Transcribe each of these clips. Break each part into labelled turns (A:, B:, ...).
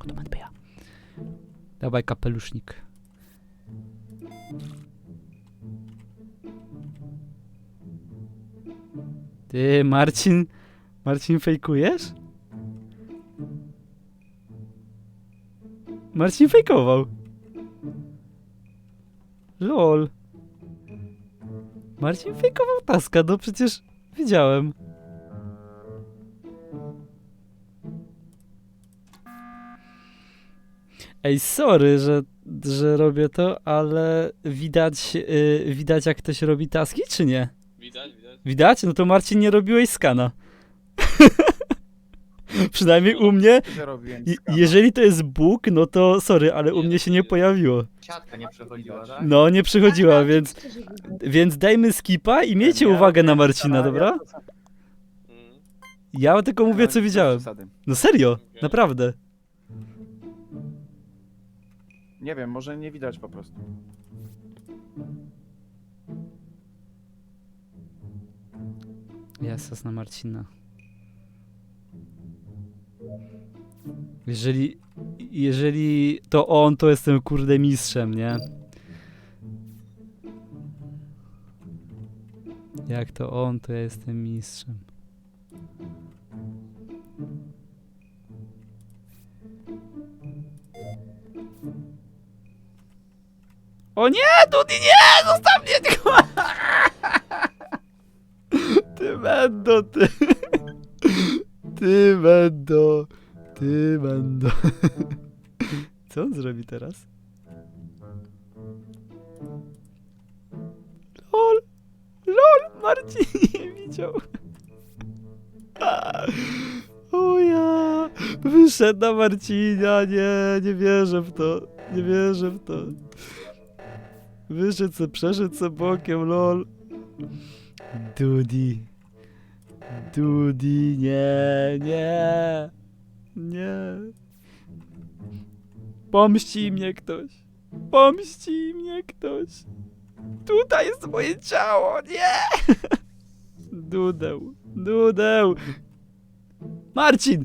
A: O, to ja. Dawaj kapelusznik. Ty, Marcin, Marcin fejkujesz? Marcin fejkował. Lol. Marcin fejkował taska, no przecież widziałem. Ej, sorry, że, że robię to, ale widać, yy, widać jak ktoś robi taski, czy nie?
B: Widać, widać.
A: Widać? No to Marcin nie robiłeś skana. Przynajmniej u mnie.
C: Skana.
A: jeżeli to jest Bóg, no to sorry, ale u
B: Nie,
A: mnie się nie
B: nie.
A: pojawiło.
C: Siatka nie przechodziła, tak?
A: No, nie przychodziła, więc, więc dajmy skipa i miejcie
C: Ja
A: uwagę na
C: robiłem
A: Marcina,
C: skana,
A: dobra?
C: ja to sam-
B: Mm.
A: Ja tylko mówię, co widziałem. No serio, naprawdę.
C: Nie wiem, może nie widać po prostu.
A: Jasas na Marcina. Jeżeli, jeżeli to on, to jestem kurde mistrzem, nie? Jak to on, to ja jestem mistrzem. O nie, Dudi, nie! Zostaw mnie! tylko- Ty będą, ty. Ty będą. Ty będą. Co on zrobi teraz? LOL! LOL! Marcin nie widział. O ja! Wyszedł na Marcina, nie, nie wierzę w to. Nie wierzę w to. Wyszedł se, przeszedł se bokiem, lol. Dudi. Dudi, nie, nie. Nie. Pomści mnie ktoś. Pomści mnie ktoś. Tutaj jest moje ciało, nie. Dudeł, dudeł. Marcin!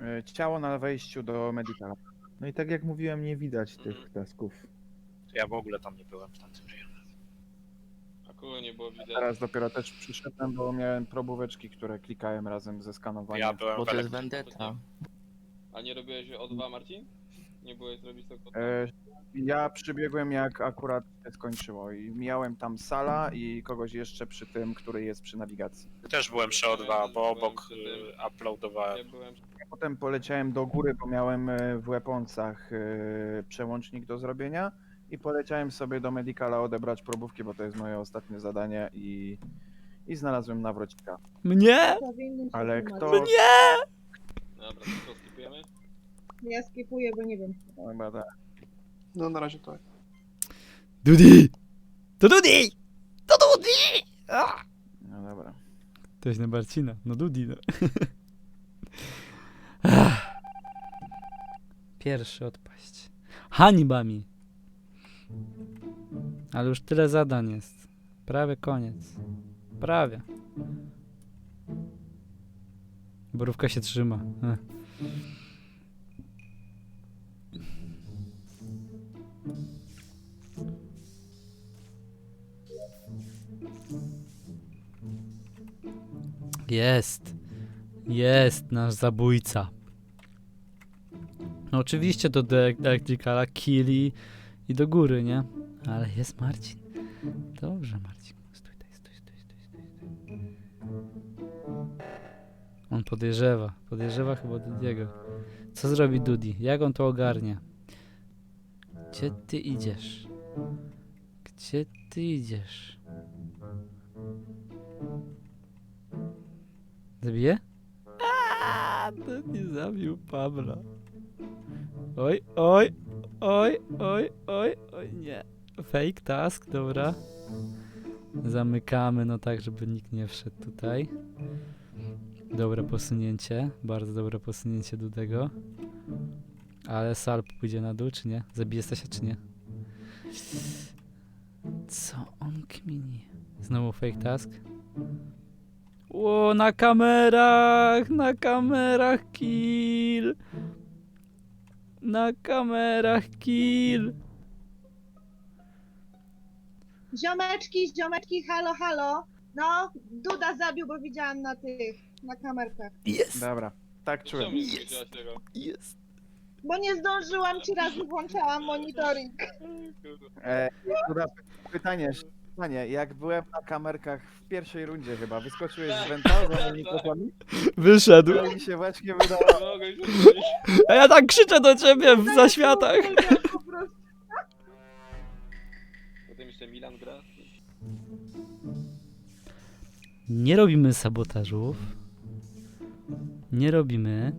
C: E, Ciało na wejściu do medicala. No i tak jak mówiłem, nie widać tych tasków.
D: Ja w ogóle tam nie byłem w tamtym rejonie.
B: A kogo nie było widać?
C: Teraz dopiero też przyszedłem, bo miałem probóweczki, które klikałem razem ze skanowaniem.
D: Ja byłem
E: Bo
D: w
E: to jest vendetta.
B: A nie robiłeś O2, Marcin? Nie byłeś zrobić tego?
C: E, Ja przybiegłem jak akurat się skończyło i mijałem tam Sala i kogoś jeszcze przy tym, który jest przy nawigacji.
D: Też byłem przy O2, bo obok y, uploadowałem.
B: Ja byłem...
C: Potem poleciałem do góry, bo miałem e, w weaponsach e, przełącznik do zrobienia i poleciałem sobie do medicala odebrać probówki, bo to jest moje ostatnie zadanie i, i znalazłem nawrocika.
A: Mnie?
C: Ale kto...
A: Mnie!
B: Dobra, to co, skipujemy?
F: Ja skipuję, bo nie wiem.
C: No, chyba tak.
G: No na razie tak.
A: Dudi! To Dudi! To Dudi! Ah!
C: No dobra.
A: To jest na Marcina. No Dudi, no. Ach. Pierwszy odpaść. Hańba mi. Ale już tyle zadań jest. Prawie koniec. Prawie. Borówka się trzyma. Jest. Jest nasz zabójca. No oczywiście do Electricala, Kili i do góry, nie? Ale jest Marcin. Dobrze, Marcin. Stój stój, stój, stój, stój. stój. On podejrzewa. Podejrzewa chyba Dudiego. Co zrobi Dudi? Jak on to ogarnie? Gdzie ty idziesz? Gdzie ty idziesz? Zabije? Aaaa, to nie zabił Pabla. Oj, oj, oj, oj, oj, oj, nie. Fake task, dobra. Zamykamy, no tak, żeby nikt nie wszedł tutaj. Dobre posunięcie, bardzo dobre posunięcie do tego. Ale Sal pójdzie na dół, czy nie? Zabije Stasia, czy nie? Co on kmini? Znowu fake task? O, na kamerach, na kamerach kill. Na kamerach kill.
F: Ziomeczki, ziomeczki, halo, halo. No, Duda zabił, bo widziałam na tych, na kamerkach.
A: Jest,
C: Dobra, tak
B: Czemu
C: czułem.
B: nie powiedziałaś tego?
A: jest.
F: Bo nie zdążyłam, trzy razy włączałam monitoring.
C: E, Duda, pytanie, pytanie, jak byłem na kamerkach w pierwszej rundzie chyba, wyskoczyłeś z wenta za mikrofami?
A: Wyszedł.
C: To mi się właśnie wydało.
B: Mogę.
A: A ja tak krzyczę do ciebie w zaświatach.
B: Milan gra.
A: Nie robimy sabotażów. Nie robimy.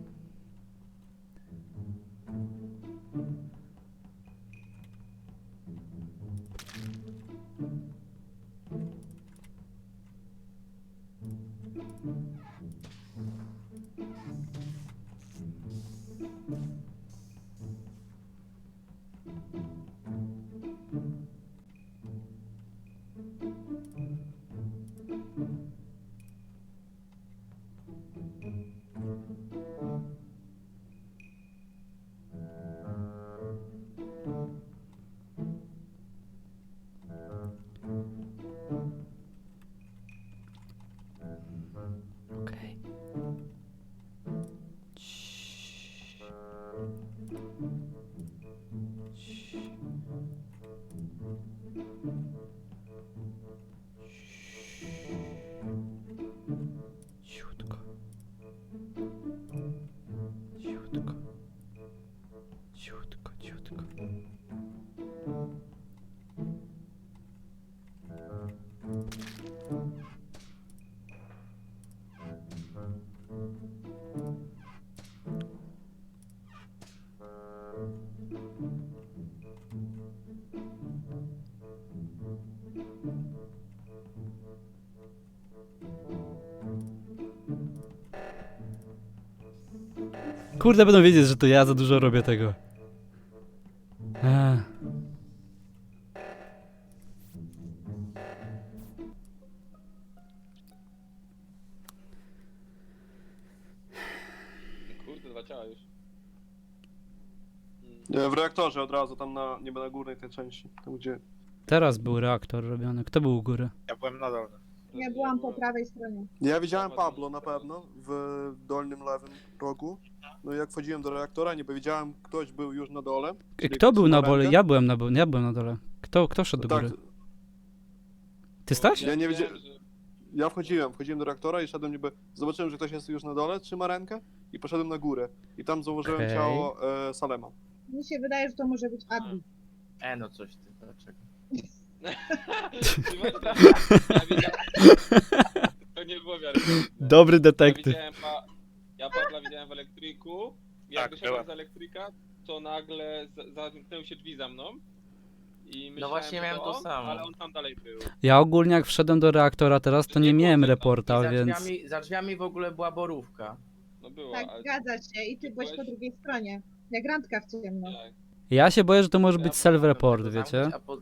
A: Kurde, będą wiedzieć, że to ja za dużo robię tego. Ech.
B: Kurde, dwa ciała już.
G: Nie, w reaktorze od razu, tam na, niby na górnej tej części. Tam gdzie...
A: Teraz był reaktor robiony. Kto był u góry?
D: Ja byłem na dole.
F: Ja byłam po prawej stronie.
G: Ja widziałem Pablo na pewno w dolnym lewym rogu. No i jak wchodziłem do reaktora, niby widziałem, ktoś był już na dole.
A: Kto był na dole? Ja byłem na, ja byłem na dole. Kto, kto szedł do
G: Tak,
A: góry? Ty Staś?
G: Ja nie
B: wiedziałem,
G: ja wchodziłem, wchodziłem do reaktora i szedłem niby, zobaczyłem, że ktoś jest już na dole, trzyma rękę i poszedłem na górę. I tam zauważyłem
A: Okej.
G: ciało e, Salema.
F: Mi się wydaje, że to może być admin.
E: E, no coś ty, dlaczego?
B: To nie było wiarygodne.
A: Dobry
B: Ja
A: detektyw.
B: widziałem, pa... ja Pawła widziałem w elektryku. Jak
D: Tak,
B: z elektryka, to nagle za- zamknęły się drzwi za mną. I myślałem,
E: właśnie
B: że
E: miałem to
B: on,
E: samo.
B: Ale on tam dalej był.
A: Ja ogólnie jak wszedłem do reaktora teraz, to
B: Nie
A: miałem reporta,
E: za,
A: więc...
E: drzwiami, za drzwiami w ogóle była borówka.
B: No było,
F: Tak,
B: ale...
F: zgadza się. I ty byłeś po
B: byłeś-
F: drugiej stronie. Jak randka w ciemno.
B: Tak.
A: Ja się boję, że to może
B: Ja
A: być self-report, wiecie?
E: a po-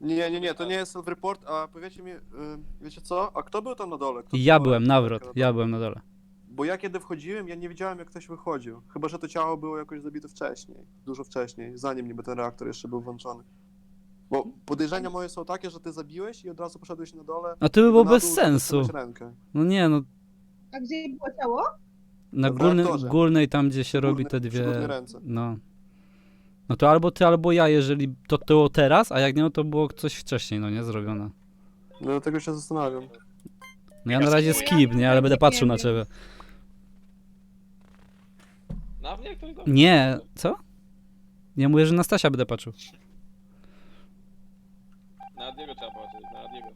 G: Nie, nie, nie, to nie jest self-report, a powiedzcie mi, y, wiecie co, a kto był tam na dole? Kto
A: Ja
G: trzymał
A: byłem, nawrot.
G: na
A: Ja byłem na dole.
G: Bo ja kiedy wchodziłem, ja nie widziałem jak ktoś wychodził. Chyba, że to ciało było jakoś zabite wcześniej. Dużo wcześniej, zanim niby ten reaktor jeszcze był włączony. Bo podejrzenia moje są takie, że ty zabiłeś i od razu poszedłeś na dole.
A: No to by było
G: na
A: bez
G: dół,
A: sensu.
G: Rękę.
A: No nie, no
F: A gdzie było ciało?
A: na
G: W
A: górny,
G: reaktorze.
A: górnej tam, gdzie się robi te
G: przy górnej
A: dwie...
G: ręce.
A: No. No to albo ty, albo ja, jeżeli to było teraz, a jak nie, no to było coś wcześniej, no nie, zrobione.
G: No dlatego się zastanawiam.
A: No ja na razie skip, nie, ale będę patrzył na ciebie.
B: Na mnie.
A: Nie, co? Ja mówię, że na Stasia będę patrzył.
B: Na Adiego trzeba patrzeć, na Adiego.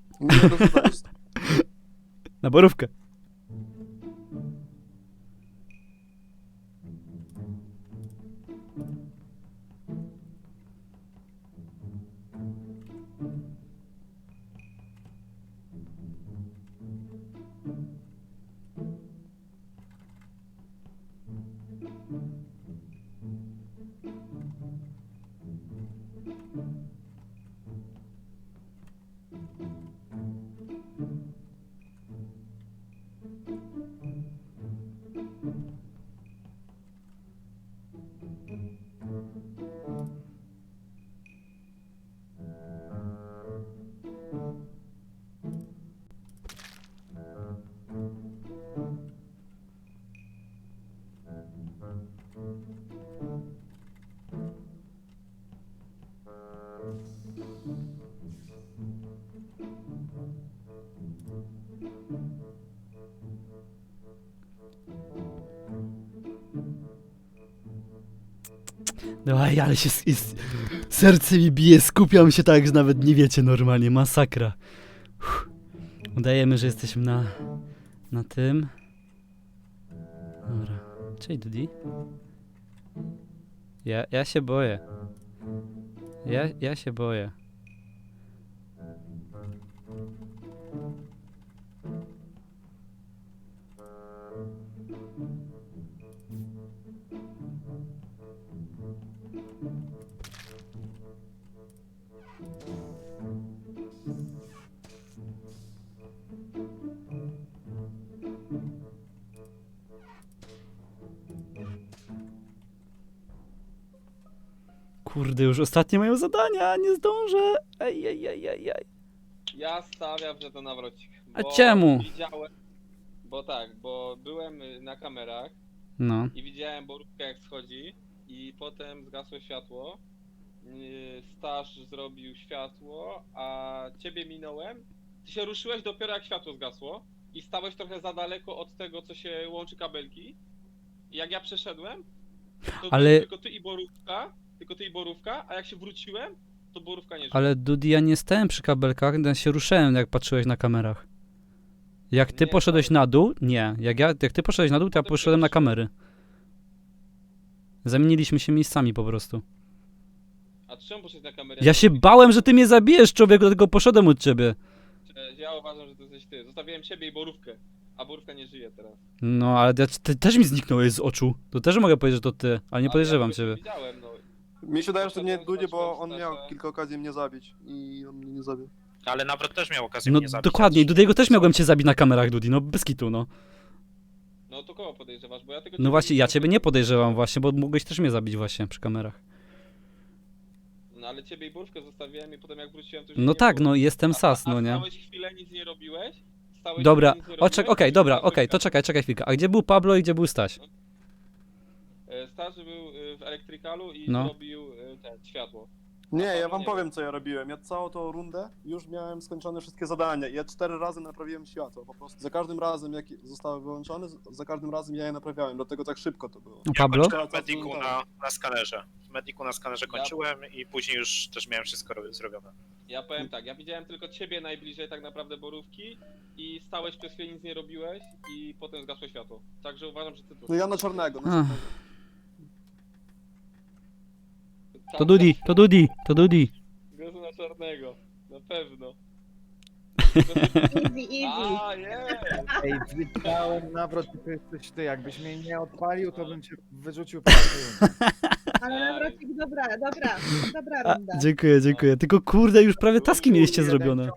A: Na borówkę. No ale się... Jest, serce mi bije, skupiam się tak, że nawet nie wiecie normalnie, masakra. Uff. Udajemy, że jesteśmy na... na tym. Dobra. Cześć, Dudi. Ja, ja się boję. Ja, ja się boję. Kurde, już ostatnie mają zadania, nie zdążę. Ej, ej, ej, ej, ej.
B: Ja stawiam, że to nawrocik.
A: A
B: bo
A: czemu?
B: Widziałem, bo tak, bo byłem y, na kamerach
A: No.
B: i widziałem borówkę jak schodzi i potem zgasło światło. Yy, Staż zrobił światło, a ciebie minąłem. Ty się ruszyłeś dopiero jak światło zgasło i stałeś trochę za daleko od tego, co się łączy kabelki. I jak ja przeszedłem, to
A: Ale-
B: tylko ty i borówka, tylko ty i borówka, a jak się wróciłem, to borówka nie żyła.
A: Ale Dudi, ja nie stałem przy kabelkach, ja się ruszyłem, jak patrzyłeś na kamerach. Jak ty
B: Nie,
A: poszedłeś
B: ale-
A: na dół? Nie. Jak, ja, jak ty poszedłeś na dół, to ja poszedłem na kamery. Zamieniliśmy się miejscami po prostu.
B: A czemu poszedłeś na kamerę?
A: Ja się bałem, że ty mnie zabijesz, człowieku, dlatego poszedłem od ciebie.
B: Cześć, Ja uważam, że to jesteś ty. Zostawiłem ciebie i borówkę, a borówka nie żyje teraz.
A: No, ale ja, ty też mi zniknąłeś z oczu. To też mogę powiedzieć, że to ty, ale nie
B: A
A: podejrzewam
B: ja
A: ciebie.
B: Widziałem, no.
G: Mi się wydaje, że to nie Dudzie, bo on miał kilka okazji mnie zabić i on mnie nie zabił.
D: Ale Nawrot też miał okazję
A: No
D: mnie zabić.
A: dokładnie, i Dudiego też mogłem cię zabić na kamerach, Dudi, no bez kitu, no.
B: No to kogo podejrzewasz? Bo ja tylko
A: No właśnie, ja ciebie nie podejrzewam właśnie, bo mogłeś też mnie zabić właśnie przy kamerach.
B: No ale ciebie i borówkę zostawiłem i potem jak wróciłem to już
A: No
B: nie
A: tak,
B: było.
A: no jestem
B: A-
A: sas,
B: a,
A: no nie?
B: A stałeś chwilę, nic nie robiłeś? Stałeś
A: Dobra,
B: chwilę, nic nie
A: o, czek-
B: robiłeś,
A: okej,
B: i
A: dobra, okej, to czekaj, czekaj chwilkę. A gdzie był Pablo i gdzie był Staś?
B: E, Starzy był y, w elektrykalu i
A: No.
B: robił y, ten, światło.
G: Nie, ja wam
B: nie
G: powiem co ja robiłem. Ja całą tą rundę już miałem skończone wszystkie zadania. Ja cztery razy naprawiłem światło po prostu. Za każdym razem jak zostały wyłączone, za każdym razem ja je naprawiałem, dlatego tak szybko to było.
A: No Pablo?
D: W mediku na, na skanerze. W mediku na skanerze
B: Ja-
D: kończyłem i później już też miałem wszystko ro- zrobione.
B: Ja powiem tak, ja widziałem tylko ciebie najbliżej tak naprawdę borówki i stałeś przez chwilę, nic nie robiłeś i potem zgasło światło. Także uważam, że ty tu.
G: No ja na czarnego. Na
A: Ach.
G: czarnego.
A: To Dudi, to Dudi, to Dudi.
B: Gazu na czarnego, na pewno.
F: Easy, easy.
B: A, jest!
C: Ej, wiedziałem nawrot, to jesteś ty. Jakbyś mnie nie odpalił, to bym cię wyrzucił.
F: Ale nawrocik, dobra, dobra, dobra
A: A,
F: runda.
A: dziękuję, dziękuję. Tylko kurde, już prawie taski mieliście zrobione.